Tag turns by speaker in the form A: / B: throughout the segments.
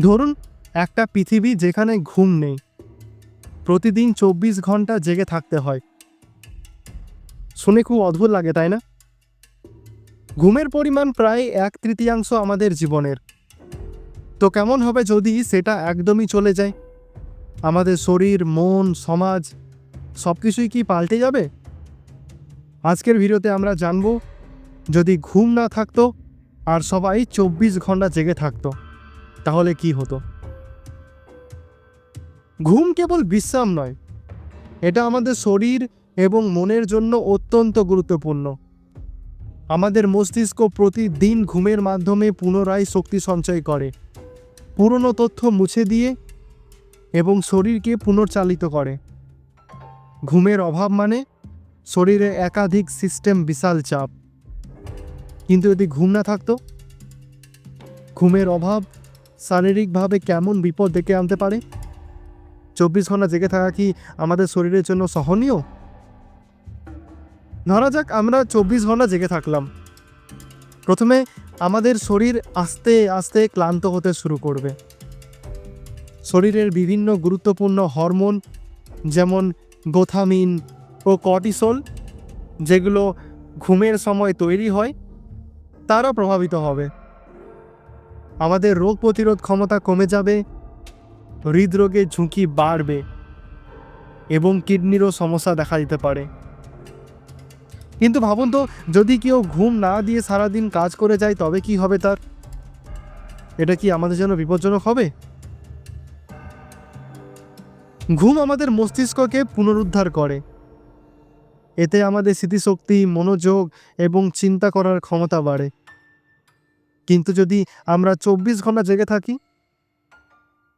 A: ধরুন, একটা পৃথিবী যেখানে ঘুম নেই। প্রতিদিন চব্বিশ ঘণ্টা জেগে থাকতে হয়। শুনে খুব অদ্ভুত লাগে, তাই না? ঘুমের পরিমাণ প্রায় এক তৃতীয়াংশ আমাদের জীবনের। তো কেমন হবে যদি সেটা একদমই চলে যায়? আমাদের শরীর, মন, সমাজ সব কিছুই কি পাল্টে যাবে? আজকের ভিডিওতে আমরা জানব, যদি ঘুম না থাকতো আর সবাই চব্বিশ ঘণ্টা জেগে থাকতো। তাহলে কি হতো? ঘুম কেবল বিশ্রাম নয়, এটা আমাদের শরীর এবং মনের জন্য অত্যন্ত গুরুত্বপূর্ণ। আমাদের মস্তিষ্ক প্রতিদিন ঘুমের মাধ্যমে পুনরায় শক্তি সঞ্চয় করে, পুরনো তথ্য মুছে দিয়ে এবং শরীরকে পুনর্চালিত করে। ঘুমের অভাব মানে শরীরে একাধিক সিস্টেম বিশাল চাপ। কিন্তু যদি ঘুম না থাকতো, ঘুমের অভাব শারীরিকভাবে কেমন বিপদ ডেকে আনতে পারে? চব্বিশ ঘণ্টা জেগে থাকা কি আমাদের শরীরের জন্য সহনীয়? ধরা যাক আমরা চব্বিশ ঘণ্টা জেগে থাকলাম। প্রথমে আমাদের শরীর আস্তে আস্তে ক্লান্ত হতে শুরু করবে। শরীরের বিভিন্ন গুরুত্বপূর্ণ হরমোন, যেমন গোথামিন ও কর্টিসল, যেগুলো ঘুমের সময় তৈরি হয়, তারা প্রভাবিত হবে। আমাদের রোগ প্রতিরোধ ক্ষমতা কমে যাবে, হৃদরোগের ঝুঁকি বাড়বে এবং কিডনিরও সমস্যা দেখা দিতে পারে। কিন্তু ভাবুন তো, যদি কেউ ঘুম না দিয়ে সারাদিন কাজ করে যায়, তবে কি হবে তার? এটা কি আমাদের জন্য বিপজ্জনক হবে? ঘুম আমাদের মস্তিষ্ককে পুনরুদ্ধার করে। এতে আমাদের স্মৃতিশক্তি, মনোযোগ এবং চিন্তা করার ক্ষমতা বাড়ে। কিন্তু যদি আমরা চব্বিশ ঘণ্টা জেগে থাকি,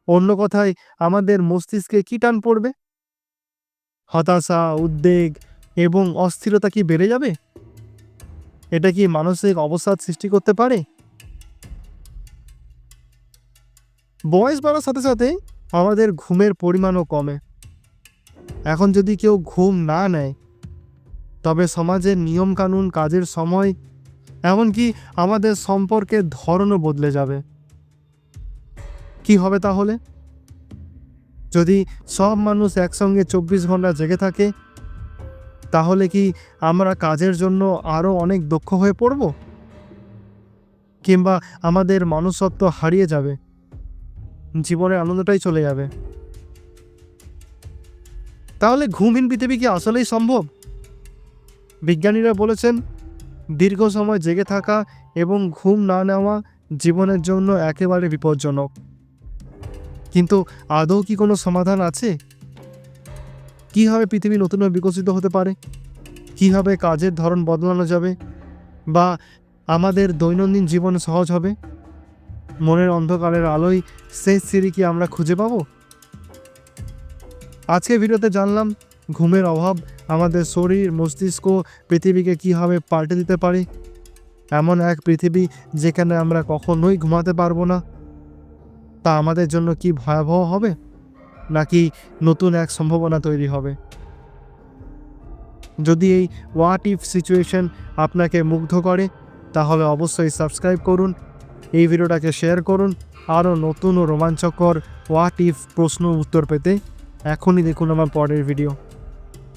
A: অন্য কথায় আমাদের মস্তিষ্কে কী টান পড়বে? হতাশা, উদ্বেগ এবং অস্থিরতা কি বেড়ে যাবে? এটা কি মানসিক অবসাদ সৃষ্টি করতে পারে? বয়স বাড়ার সাথে সাথে আমাদের ঘুমের পরিমাণও কমে। এখন যদি কেউ ঘুম না নেয়, তবে সমাজের নিয়মকানুন কাজের সময় এমনকি আমাদের সম্পর্কের ধরনও বদলে যাবে। কি হবে তাহলে? যদি সব মানুষ একসঙ্গে চব্বিশ ঘণ্টা জেগে থাকে, তাহলে কি আমরা কাজের জন্য আরও অনেক দক্ষ হয়ে পড়ব? কিংবা আমাদের মানুষত্ব হারিয়ে যাবে। জীবনের আনন্দটাই চলে যাবে। তাহলে ঘুমহীন পৃথিবী কি আসলেই সম্ভব? বিজ্ঞানীরা বলেছেন দীর্ঘ সময় জেগে থাকা এবং ঘুম না নেওয়া জীবনের জন্য একেবারে বিপজ্জনক। কিন্তু আদৌ কি কোনো সমাধান আছে? কীভাবে পৃথিবী নতুনভাবে বিকশিত হতে পারে? কীভাবে কাজের ধরন বদলানো যাবে? বা আমাদের দৈনন্দিন জীবন সহজ হবে? মনের অন্ধকারের আলোয় শেষ সিঁড়ি কি আমরা খুঁজে পাবো? আজকে ভিডিওতে জানলাম, ঘুমের অভাব আমাদের শরীর, মস্তিষ্ক পৃথিবীকে কীভাবে পাল্টে দিতে পারে? এমন এক পৃথিবী যেখানে আমরা কখনোই ঘুমাতে পারব না। তা আমাদের জন্য কি ভয়াবহ হবে? নাকি নতুন এক সম্ভাবনা তৈরি হবে? যদি এই হোয়াট ইফ সিচুয়েশন আপনাকে মুগ্ধ করে, তাহলে অবশ্যই সাবস্ক্রাইব করুন। এই ভিডিওটাকে শেয়ার করুন। আরও নতুন ও রোমাঞ্চকর হোয়াট ইফ প্রশ্ন উত্তর পেতে এখনই দেখুন আমার পরের ভিডিও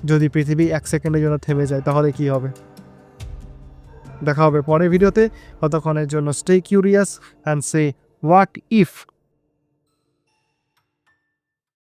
A: যদি পৃথিবী এক সেকেন্ডের জন্য থেমে যায়, তাহলে কি হবে? দেখা হবে পরের ভিডিওতে। ততক্ষণের জন্য stay curious and say what if